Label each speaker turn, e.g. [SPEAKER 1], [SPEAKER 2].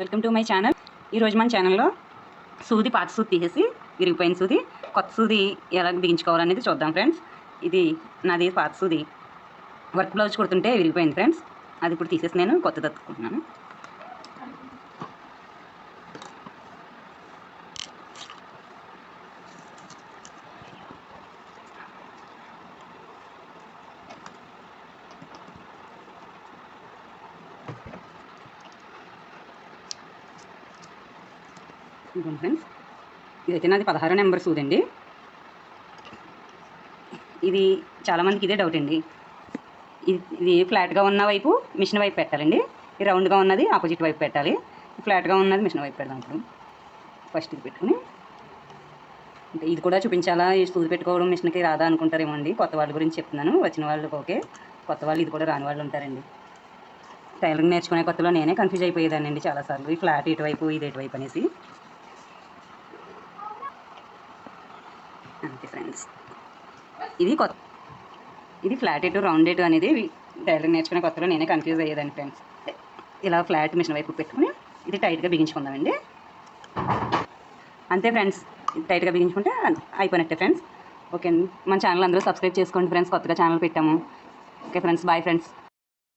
[SPEAKER 1] Welcome to my channel. ఈరోజు మన ఛానల్లో సూది పాత సూది తీసేసి విరిగిపోయిన సూది కొత్త సూది ఎలా బిగించుకోవాలనేది చూద్దాం ఫ్రెండ్స్. ఇది నాది పాత సూది. వర్క్ బ్లౌజ్ కుడుతుంటే విరిగిపోయింది ఫ్రెండ్స్. అది ఇప్పుడు తీసేసి నేను కొత్త అతుక్కుంటున్నాను. ఇదిగోండి ఫ్రెండ్స్ ఇదైతే నాది పదహారో నెంబర్ సూది అండి. ఇది చాలామందికి ఇదే డౌట్ అండి. ఇది ఇది ఫ్లాట్గా ఉన్న వైపు మిషన్ వైపు పెట్టాలండి. ఈ రౌండ్గా ఉన్నది ఆపోజిట్ వైపు పెట్టాలి. ఫ్లాట్గా ఉన్నది మిషన్ వైపు పెడదాం ఇప్పుడు. ఫస్ట్ ఇది పెట్టుకుని. అంటే ఇది కూడా చూపించాలా? ఈ సూది పెట్టుకోవడం మిషన్కి రాదా అనుకుంటారేమో అండి. కొత్త వాళ్ళ గురించి చెప్తున్నాను. వచ్చిన వాళ్ళకి ఓకే. కొత్త వాళ్ళు ఇది కూడా రాని వాళ్ళు ఉంటారండి. టైలరింగ్ నేర్చుకునే కొత్తలో నేనే కన్ఫ్యూజ్ అయిపోయేదానండి చాలాసార్లు. ఈ ఫ్లాట్ ఇటువైపు ఇది ఇటువైపు అనేసి. అంతే ఫ్రెండ్స్ ఇది కొత్త ఇది ఫ్లాట్ ఎటు రౌండ్ ఎటు అనేది టైలరింగ్ నేర్చుకునే కొత్తలో నేనే కన్ఫ్యూజ్ అయ్యేదాన్ని ఫ్రెండ్స్ ఇలా ఫ్లాట్ మిషన్ వైపు పెట్టుకుని ఇది టైట్గా బిగించుకుందామండి. అంతే ఫ్రెండ్స్ టైట్గా బిగించుకుంటే అయిపోయినట్టే ఫ్రెండ్స్ ఓకే అండి మన ఛానల్ అందరూ సబ్స్క్రైబ్ చేసుకోండి ఫ్రెండ్స్ కొత్తగా ఛానల్ పెట్టాము. Okay friends bye friends